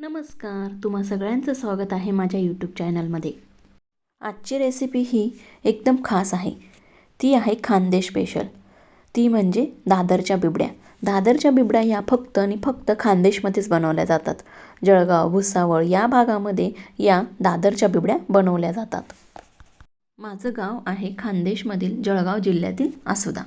नमस्कार तुम्हा सगळ्यांचं स्वागत आहे माझ्या यूट्यूब चॅनलमध्ये आजची रेसिपी ही एकदम खास आहे. ती आहे खानदेश स्पेशल ती म्हणजे दादरच्या बिबड्या. दादरच्या बिबड्या ह्या फक्त आणि फक्त खानदेशमध्येच बनवल्या जातात. जळगाव भुसावळ या भागामध्ये या दादरच्या बिबड्या बनवल्या जातात. माझं गाव आहे खानदेशमधील जळगाव जिल्ह्यातील आसुदा.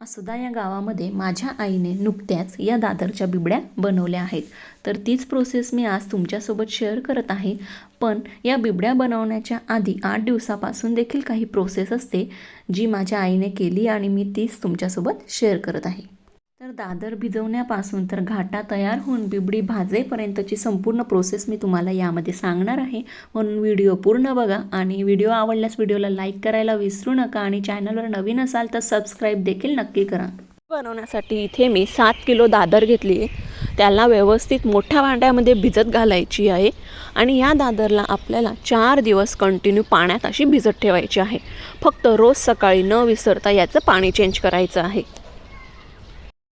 आसुदा या गावामध्ये माझ्या आईने नुकत्याच या दादरच्या बिबड्या बनवल्या आहेत. तर तीच प्रोसेस मी आज तुमच्यासोबत शेअर करत आहे. पण या बिबड्या बनवण्याच्या आधी आठ दिवसापासून देखील काही प्रोसेस असते जी माझ्या आईने केली आणि मी तीच तुमच्यासोबत शेअर करत आहे. तर दादर भिजवण्यापासून तर घाटा तयार होऊन बिबडी भाजेपर्यंतची संपूर्ण प्रोसेस मी तुम्हाला यामध्ये सांगणार आहे. म्हणून व्हिडिओ पूर्ण बघा आणि व्हिडिओ आवडल्यास व्हिडिओला लाईक करायला विसरू नका आणि चॅनलवर नवीन असाल तर सबस्क्राईब देखील नक्की करा. बनवण्यासाठी इथे मी सात किलो दादर घेतली आहे. त्याला व्यवस्थित मोठ्या भांड्यामध्ये भिजत घालायची आहे आणि या दादरला आपल्याला चार दिवस कंटिन्यू पाण्यात अशी भिजत ठेवायची आहे. फक्त रोज सकाळी न विसरता याचं पाणी चेंज करायचं आहे.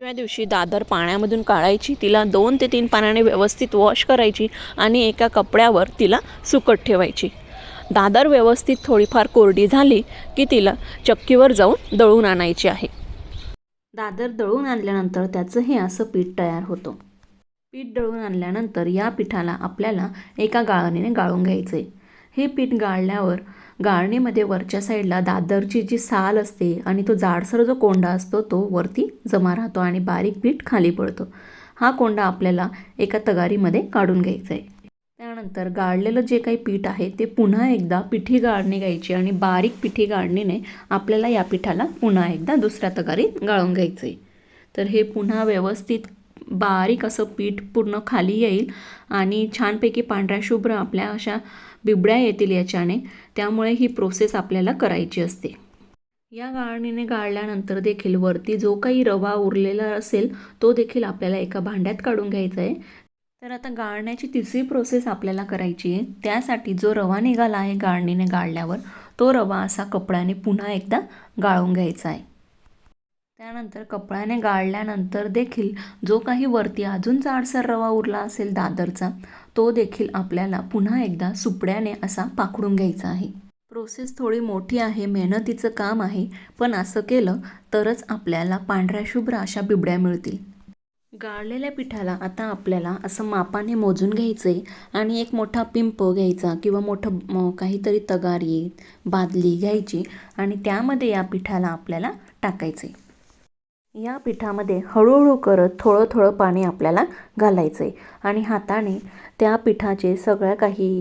दुसऱ्या दिवशी दादर पाण्यामधून काढायची तिला दोन ते तीन पाण्याने व्यवस्थित वॉश करायची आणि एका कपड्यावर तिला सुकट ठेवायची. दादर व्यवस्थित थोडीफार कोरडी झाली की तिला चक्कीवर जाऊन दळून आणायची आहे. दादर दळून आणल्यानंतर त्याचं हे असं पीठ तयार होतं. पीठ दळून आणल्यानंतर या पिठाला आपल्याला एका गाळणीने गाळून घ्यायचे हे पीठ गाळल्यावर गाळणीमध्ये वरच्या साईडला दादरची जी साल असते आणि तो जाडसर जो कोंडा असतो तो वरती जमा राहतो आणि बारीक पीठ खाली पडतो. हा कोंडा आपल्याला एका तगारीमध्ये काढून घ्यायचा आहे त्यानंतर गाळलेलं जे काही पीठ आहे ते पुन्हा एकदा पिठी गाळणी घ्यायची आणि बारीक पिठी गाळणीने आपल्याला या पिठाला पुन्हा एकदा दुसऱ्या तगारीत गाळून घ्यायचं आहे तर हे पुन्हा व्यवस्थित बारीक असं पीठ पूर्ण खाली येईल आणि छानपैकी पांढऱ्या शुभ्र आपल्या अशा बिबड्या येतील याच्याने त्यामुळे ही प्रोसेस आपल्याला करायची असते. या गाळणीने गाळल्यानंतर देखील वरती जो काही रवा उरलेला असेल तो देखील आपल्याला एका भांड्यात काढून घ्यायचा आहे. तर आता गाळण्याची तिसरी प्रोसेस आपल्याला करायची आहे. त्यासाठी जो रवा निघाला आहे गाळणीने गाळल्यावर तो रवा असा कपड्याने पुन्हा एकदा गाळून घ्यायचा आहे. त्यानंतर कपड्याने गाळल्यानंतर देखील जो काही वरती अजून जाडसर रवा उरला असेल दादरचा तो देखील आपल्याला पुन्हा एकदा सुपड्याने असा पाखडून घ्यायचा आहे. प्रोसेस थोडी मोठी आहे मेहनतीचं काम आहे पण असं केलं तरच आपल्याला पांढऱ्या शुभ्र अशा बिबड्या मिळतील. गाळलेल्या पिठाला आता आपल्याला असं मापाने मोजून घ्यायचं आहे आणि एक मोठा पिंप घ्यायचा किंवा मोठं काहीतरी तगारी बादली घ्यायची आणि त्यामध्ये या पिठाला आपल्याला टाकायचं आहे या पिठामध्ये हळूहळू करत थोडं थोडं पाणी आपल्याला घालायचं आहे आणि हाताने त्या पिठाचे सगळ्या काही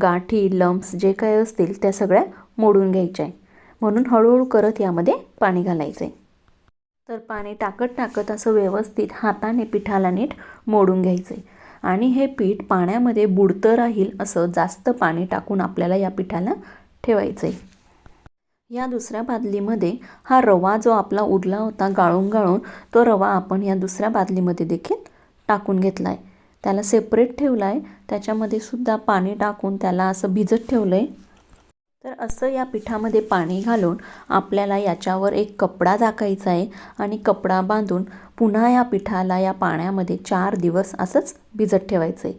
गाठी लम्प्स जे काही असतील त्या सगळ्या मोडून घ्यायच्या आहे म्हणून हळूहळू करत यामध्ये पाणी घालायचं आहे तर पाणी टाकत टाकत असं व्यवस्थित हाताने पिठाला नीट मोडून घ्यायचं आहे आणि हे पीठ पाण्यामध्ये बुडतं राहील असं जास्त पाणी टाकून आपल्याला या पिठाला ठेवायचं आहे या दुसऱ्या बादलीमध्ये हा रवा जो आपला उरला होता गाळून गाळून तो रवा आपण या दुसऱ्या बादलीमध्ये देखील टाकून घेतला आहे त्याला सेपरेट ठेवला आहे त्याच्यामध्ये सुद्धा पाणी टाकून त्याला असं भिजत ठेवलं आहे तर असं या पिठामध्ये पाणी घालून आपल्याला याच्यावर एक कपडा झाकायचा आहे आणि कपडा बांधून पुन्हा या पिठाला या पाण्यामध्ये चार दिवस असंच भिजत ठेवायचं आहे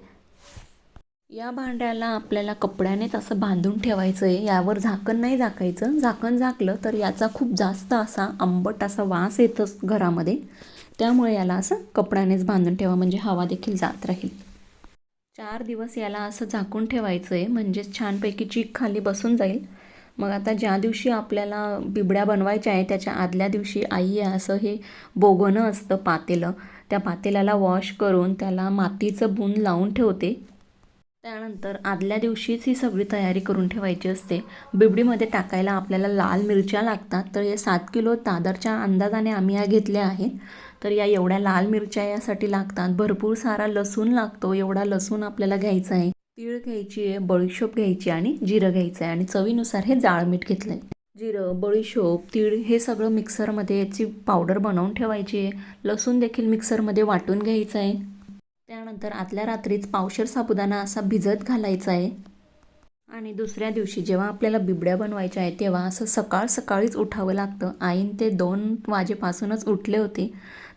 या भांड्याला आपल्याला कपड्यानेच असं बांधून ठेवायचं आहे यावर झाकण नाही झाकायचं. झाकण झाकलं तर याचा खूप जास्त असा आंबट असा वास येतो घरामध्ये. त्यामुळे याला असं कपड्यानेच बांधून ठेवा म्हणजे हवा देखील जात राहील. चार दिवस याला असं झाकून ठेवायचं आहे म्हणजेच छानपैकी चीक खाली बसून जाईल. मग आता ज्या दिवशी आपल्याला बिबड्या बनवायच्या आहे त्याच्या आदल्या दिवशी आई असं हे बोगणं असतं पातेलं. त्या पातेल्याला वॉश करून त्याला मातीचं बुन लावून ठेवते. त्यानंतर आदल्या दिवशीच ही सगळी तयारी करून ठेवायची असते. बिबडीमध्ये टाकायला आपल्याला लाल मिरच्या लागतात. तर हे सात किलो तादरच्या अंदाजाने आम्ही या घेतल्या आहेत. तर या एवढ्या लाल मिरच्या यासाठी लागतात. भरपूर सारा लसूण लागतो. एवढा लसूण आपल्याला घ्यायचा आहे. तीळ घ्यायची आहे बळीशोप घ्यायची आणि जिरं घ्यायचं आहे. आणि चवीनुसार हे जाळ मीठ घेतलं आहे जिरं बळीशोप तीळ हे सगळं मिक्सरमध्ये याची पावडर बनवून ठेवायची आहे. लसूण देखील मिक्सरमध्ये वाटून घ्यायचं आहे. त्यानंतर आदल्या रात्रीच पावशर साबुदाणा असा भिजत घालायचा आहे. आणि दुसऱ्या दिवशी जेव्हा आपल्याला बिबड्या बनवायच्या आहे तेव्हा असं सकाळ सकाळीच उठावं लागतं. आईन ते दोन वाजेपासूनच उठले होते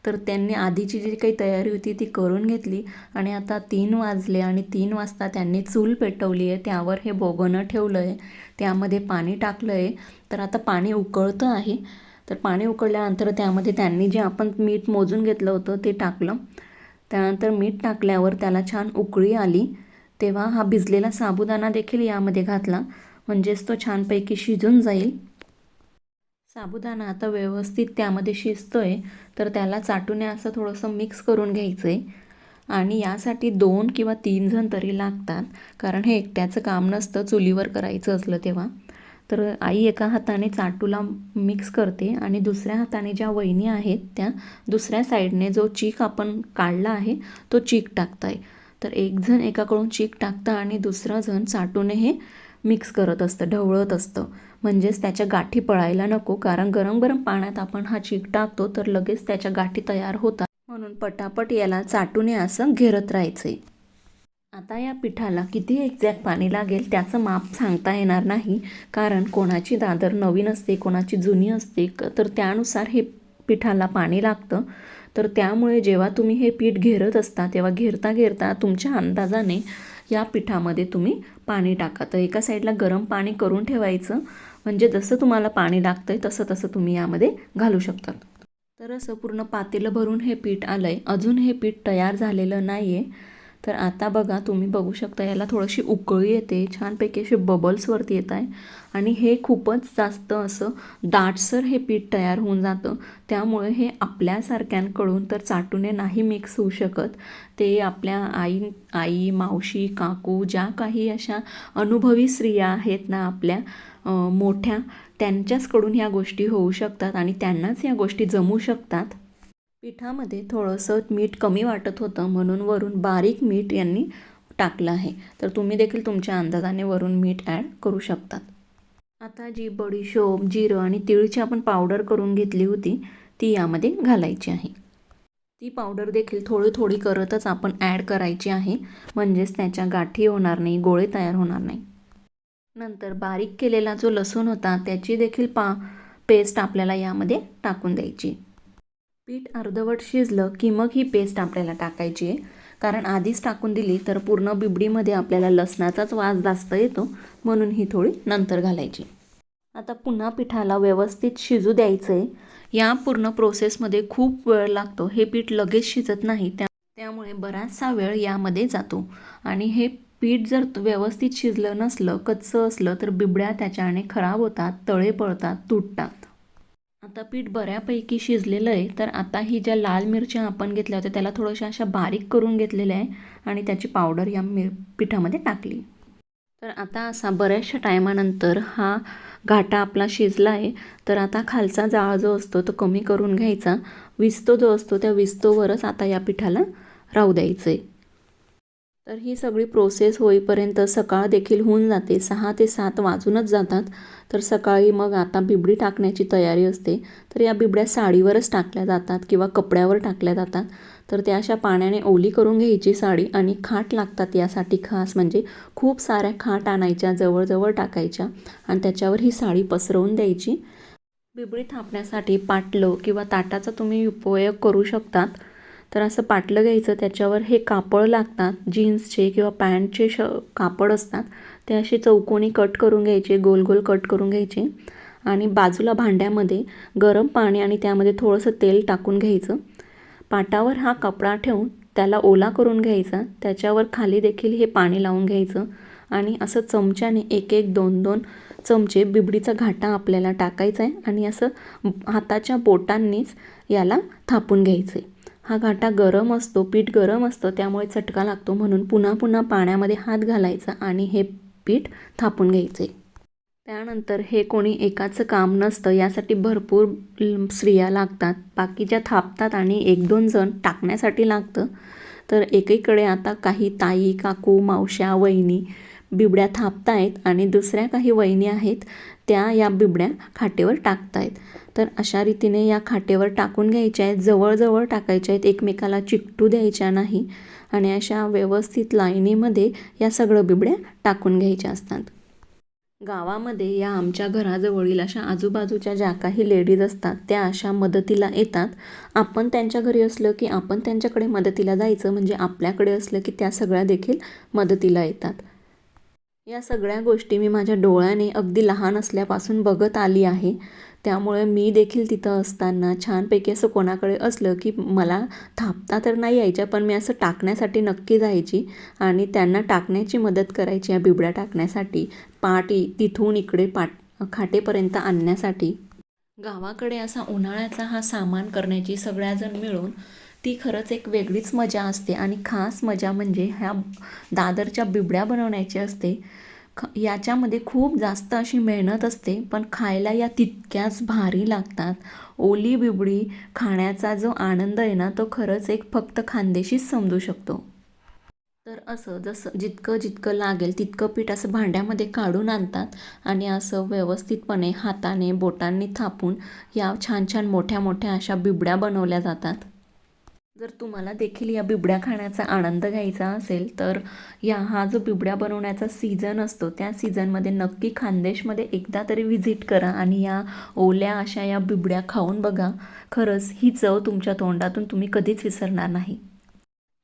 तर त्यांनी आधीची जी काही तयारी होती ती करून घेतली. आणि आता तीन वाजले आणि तीन वाजता त्यांनी चूल पेटवली आहे त्यावर हे बोगणं ठेवलं आहे त्यामध्ये पाणी टाकलं आहे. तर आता पाणी उकळतं आहे. तर पाणी उकळल्यानंतर त्यामध्ये त्यांनी जे आपण मीठ मोजून घेतलं होतं ते टाकलं. त्यानंतर मीठ टाकल्यावर त्याला छान उकळी आली. तेव्हा हा भिजलेला साबुदाणा देखील यामध्ये घातला. म्हणजेच तो छानपैकी शिजून जाईल. साबुदाणा आता व्यवस्थित त्यामध्ये शिजतो आहे तर त्याला चाटूने असं थोडंसं मिक्स करून घ्यायचं आहे आणि यासाठी दोन किंवा तीन जण तरी लागतात. कारण हे एकट्याचं काम नसतं. चुलीवर करायचं असलं तेव्हा. तर आई एका हाताने चाटूला मिक्स करते आणि दुसऱ्या हाताने ज्या वहिनी आहेत त्या दुसऱ्या साईडने जो चीक आपण काढला आहे तो चीक टाकताय. तर एक जण एकाकडून चीक टाकतं आणि दुसरा जण चाटूने हे मिक्स करत असतं ढवळत असतं. म्हणजेच त्याच्या गाठी पळायला नको कारण गरम गरम पाण्यात आपण हा चीक टाकतो तर लगेच त्याच्या गाठी तयार होतात. म्हणून पटापट याला चाटूने असं घेरत राहायचंय. आता या पिठाला किती एक्झॅक्ट पाणी लागेल त्याचं माप सांगता येणार नाही. कारण कोणाची दादर नवीन असते कोणाची जुनी असते क- तर त्यानुसार हे पिठाला पाणी लागतं. तर त्यामुळे जेव्हा तुम्ही हे पीठ घेरत असता तेव्हा घेरता घेरता तुमच्या अंदाजाने या पिठामध्ये तुम्ही पाणी टाका. तर एका साईडला गरम पाणी करून ठेवायचं. म्हणजे जसं तुम्हाला पाणी लागतं आहे तसं तसं तुम्ही यामध्ये घालू शकता. तर असं पूर्ण पातेलं भरून हे पीठ आलं आहे अजून हे पीठ तयार झालेलं नाही आहे तर आता बघा तुम्ही बघू शकता याला थोडीशी उकळी येते छानपैकी असे बबल्सवरती येत आहे. आणि हे खूपच जास्त असं दाटसर हे पीठ तयार होऊन जातं. त्यामुळे हे आपल्यासारख्यांकडून तर चाटूने नाही मिक्स होऊ शकत. ते आपल्या आई आई मावशी काकू ज्या काही अशा अनुभवी स्त्रिया आहेत ना आपल्या मोठ्या त्यांच्याचकडून ह्या गोष्टी होऊ शकतात आणि त्यांनाच या गोष्टी जमू शकतात. पिठामध्ये थोडंसं मीठ कमी वाटत होतं म्हणून वरून बारीक मीठ यांनी टाकलं आहे. तर तुम्ही देखील तुमच्या अंदाजाने वरून मीठ ॲड करू शकतात. आता जी बडीशोप जिरं आणि तिळची आपण पावडर करून घेतली होती ती यामध्ये घालायची आहे. ती पावडर देखील थोडी थोडी करतच आपण ॲड करायची आहे म्हणजेच त्याच्या गाठी होणार नाही गोळे तयार होणार नाही. नंतर बारीक केलेला जो लसूण होता त्याची देखील पा पेस्ट आपल्याला यामध्ये टाकून द्यायची. पीठ अर्धवट शिजलं की मग ही पेस्ट आपल्याला टाकायची आहे. कारण आधीच टाकून दिली तर पूर्ण बिबडीमध्ये आपल्याला लसणाचाच वास जास्त येतो म्हणून ही थोडी नंतर घालायची. आता पुन्हा पिठाला व्यवस्थित शिजू द्यायचं आहे या पूर्ण प्रोसेसमध्ये खूप वेळ लागतो. हे पीठ लगेच शिजत नाही त्या त्यामुळे बराचसा वेळ यामध्ये जातो. आणि हे पीठ जर व्यवस्थित शिजलं नसलं कच्चं असलं तर बिबड्या त्याच्याने खराब होतात तळे पळतात तुटतात. आता पीठ बऱ्यापैकी शिजलेलं आहे तर आता ही ज्या लाल मिरच्या आपण घेतल्या होत्या त्याला थोड्याशा अशा बारीक करून घेतलेल्या आहे आणि त्याची पावडर या मिर पिठामध्ये टाकली. तर आता असा बऱ्याचशा टायमानंतर हा घाटा आपला शिजला आहे तर आता खालचा जाळ जो असतो तो कमी करून घ्यायचा. विस्तो जो असतो त्या विस्तोवरच आता या पिठाला राहू द्यायचं आहे तर ही सगळी प्रोसेस होईपर्यंत सकाळ देखील होऊन जाते. सहा ते सात वाजूनच जातात. तर सकाळी मग आता बिबडी टाकण्याची तयारी असते. तर या बिबड्या साडीवरच टाकल्या जातात किंवा कपड्यावर टाकल्या जातात. तर त्या अशा पाण्याने ओली करून घ्यायची साडी आणि खाट लागतात यासाठी खास म्हणजे खूप साऱ्या खाट आणायच्या जवळजवळ टाकायच्या आणि त्याच्यावर ही साडी पसरवून द्यायची. बिबडी थापण्यासाठी पाटलं किंवा ताटाचा तुम्ही उपयोग करू शकतात. तर असं पाटलं घ्यायचं त्याच्यावर हे कापड लागतात जीन्सचे किंवा पॅन्टचे श कापड असतात ते असे चौकोनी कट करून घ्यायचे गोल गोल कट करून घ्यायचे. आणि बाजूला भांड्यामध्ये गरम पाणी आणि त्यामध्ये थोडंसं तेल टाकून घ्यायचं. पाटावर हा कपडा ठेवून त्याला ओला करून घ्यायचा. त्याच्यावर खाली देखील हे पाणी लावून घ्यायचं. आणि असं चमच्याने एक एक दोन दोन चमचे बिबडीचा घाटा आपल्याला टाकायचा आहे. आणि असं हाताच्या बोटांनीच याला थापून घ्यायचं. आहे हा घाटा गरम असतो पीठ गरम असतं त्यामुळे चटका लागतो म्हणून पुन्हा पुन्हा पाण्यामध्ये हात घालायचा आणि हे पीठ थापून घ्यायचे. त्यानंतर हे कोणी एकाचं काम नसतं यासाठी भरपूर स्त्रिया लागतात. बाकीच्या थापतात आणि एक दोन जण टाकण्यासाठी लागतं. तर एकीकडे आता काही ताई काकू मावश्या वहिनी बिबड्या थापतायत आणि दुसऱ्या काही वहिनी आहेत त्या या बिबड्या खाटेवर टाकतायत. तर अशा रीतीने या खाटेवर टाकून घ्यायच्या आहेत. जवळजवळ टाकायच्या आहेत. एकमेकाला चिकटू द्यायच्या नाही आणि अशा व्यवस्थित लाईनीमध्ये या सगळं बिबड्या टाकून घ्यायच्या असतात. गावामध्ये या आमच्या घराजवळील अशा आजूबाजूच्या ज्या काही लेडीज असतात त्या अशा मदतीला येतात. आपण त्यांच्या घरी असलं की आपण त्यांच्याकडे मदतीला जायचं म्हणजे आपल्याकडे असलं की त्या सगळ्या देखील मदतीला येतात. या सगळ्या गोष्टी मी माझ्या डोळ्याने अगदी लहान असल्यापासून बघत आली आहे. त्यामुळे मी देखील तिथं असताना छानपैकी असं कोणाकडे असलं की मला थापता तर नाही यायच्या पण मी असं टाकण्यासाठी नक्की जायची आणि त्यांना टाकण्याची मदत करायची या बिबड्या टाकण्यासाठी पाटी तिथून इकडे पाट खाटेपर्यंत आणण्यासाठी. गावाकडे असा उन्हाळ्याचा हा सामान करण्याची सगळ्याजण मिळून ती खरंच एक वेगळीच मजा असते आणि खास मजा म्हणजे ह्या दादरच्या बिबड्या बनवण्याची असते. ख याच्यामध्ये खूप जास्त अशी मेहनत असते पण खायला या तितक्याच भारी लागतात. ओली बिबडी खाण्याचा जो आनंद आहे ना तो खरंच एक फक्त खानदेशीच समजू शकतो. तर असं जसं जितकं जितकं लागेल तितकं पीठ असं भांड्यामध्ये काढून आणतात आणि असं व्यवस्थितपणे हाताने बोटांनी थापून या छान छान मोठ्या मोठ्या अशा बिबड्या बनवल्या जातात. जर तुम्हाला देखील या बिबड्या खाण्याचा आनंद घ्यायचा असेल तर या हा जो बिबड्या बनवण्याचा सीझन असतो त्या सीझनमध्ये नक्की खानदेशमध्ये एकदा तरी व्हिजिट करा आणि या ओल्या अशा या बिबड्या खाऊन बघा. खरंच ही चव तुमच्या तोंडातून तुम्ही कधीच विसरणार नाही.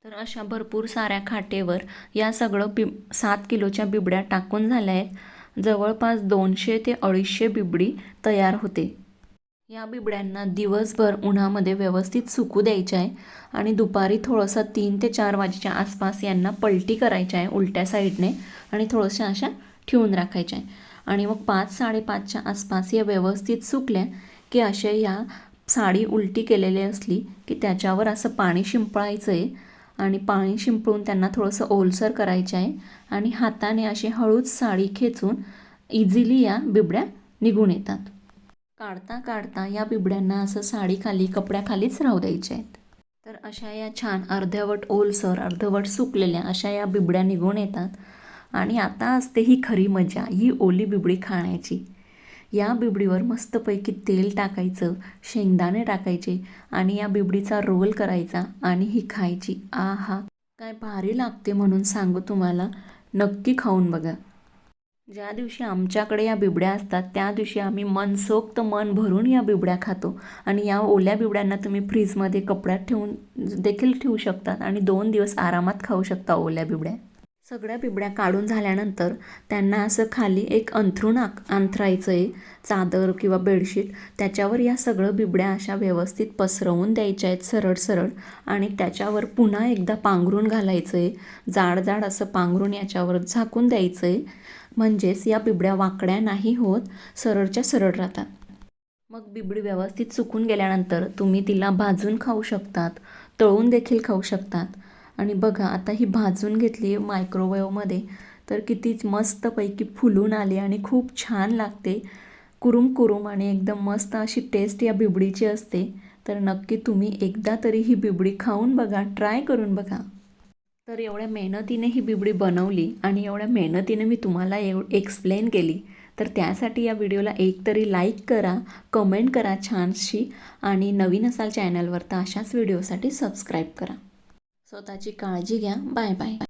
तर अशा भरपूर साऱ्या खाटेवर या सगळं बिब सात किलोच्या बिबड्या टाकून झाल्या आहेत. जवळपास दोनशे ते अडीचशे बिबडी तयार होते. या बिबड्यांना दिवसभर उन्हामध्ये व्यवस्थित सुकू द्यायचं आहे आणि दुपारी थोडंसं तीन ते चार वाजेच्या आसपास यांना पलटी करायची आहे उलट्या साईडने आणि थोडंशा अशा ठेवून राखायच्या आहे. आणि मग पाच साडेपाचच्या आसपास या व्यवस्थित सुकल्या की असे या साडी उलटी केलेली असली की त्याच्यावर असं पाणी शिंपळायचं आहे आणि पाणी शिंपळून त्यांना थोडंसं ओलसर करायचं आहे आणि हाताने अशी हळूच साडी खेचून इझिली या बिबड्या निघून येतात. काढता काढता या बिबड्यांना असं साडीखाली कपड्याखालीच राहू द्यायचे आहेत. तर अशा या छान अर्धवट ओलसर अर्धवट सुकलेल्या अशा या बिबड्या निघून येतात. आणि आता असते ही खरी मजा ही ओली बिबडी खाण्याची. या बिबडीवर मस्तपैकी तेल टाकायचं शेंगदाणे टाकायचे आणि या बिबडीचा रोल करायचा आणि ही खायची. आ हा काय भारी लागते म्हणून सांगू तुम्हाला. नक्की खाऊन बघा. ज्या दिवशी आमच्याकडे या बिबड्या असतात त्या दिवशी आम्ही मनसोक्त मन भरून या बिबड्या खातो. आणि या ओल्या बिबड्यांना तुम्ही फ्रीजमध्ये कपड्यात ठेवून देखील ठेवू शकतात आणि दोन दिवस आरामात खाऊ शकता ओल्या बिबड्या. सगळ्या बिबड्या काढून झाल्यानंतर त्यांना असं खाली एक अंथरूण आक अंथरायचं आहे चादर किंवा बेडशीट. त्याच्यावर या सगळं बिबड्या अशा व्यवस्थित पसरवून द्यायच्या आहेत सरळ सरळ आणि त्याच्यावर पुन्हा एकदा पांघरून घालायचं आहे. जाड जाड असं पांघरून याच्यावर झाकून द्यायचं आहे. म्हणजेच या बिबड्या वाकड्या नाही होत सरळच्या सरळ राहतात. मग बिबडी व्यवस्थित सुकून गेल्यानंतर तुम्ही तिला भाजून खाऊ शकतात तळून देखील खाऊ शकतात. आणि बघा आता ही भाजून घेतली मायक्रोवेवमध्ये तर किती मस्तपैकी फुलून आली आणि खूप छान लागते. कुरुम कुरुम आणि एकदम मस्त अशी टेस्ट या बिबडीची असते. तर नक्की तुम्ही एकदा तरी ही बिबडी खाऊन बघा ट्राय करून बघा. तर एवढ्या मेहनतीने ही बिबडी बनवली आणि एवढ्या मेहनतीने मी तुम्हाला एव एक्सप्लेन केली. तर त्यासाठी या व्हिडिओला एक तरी लाईक करा कमेंट करा छानशी आणि नवीन असाल चॅनलवर तर अशाच व्हिडिओसाठी सबस्क्राईब करा. स्वतःची काळजी घ्या. Bye bye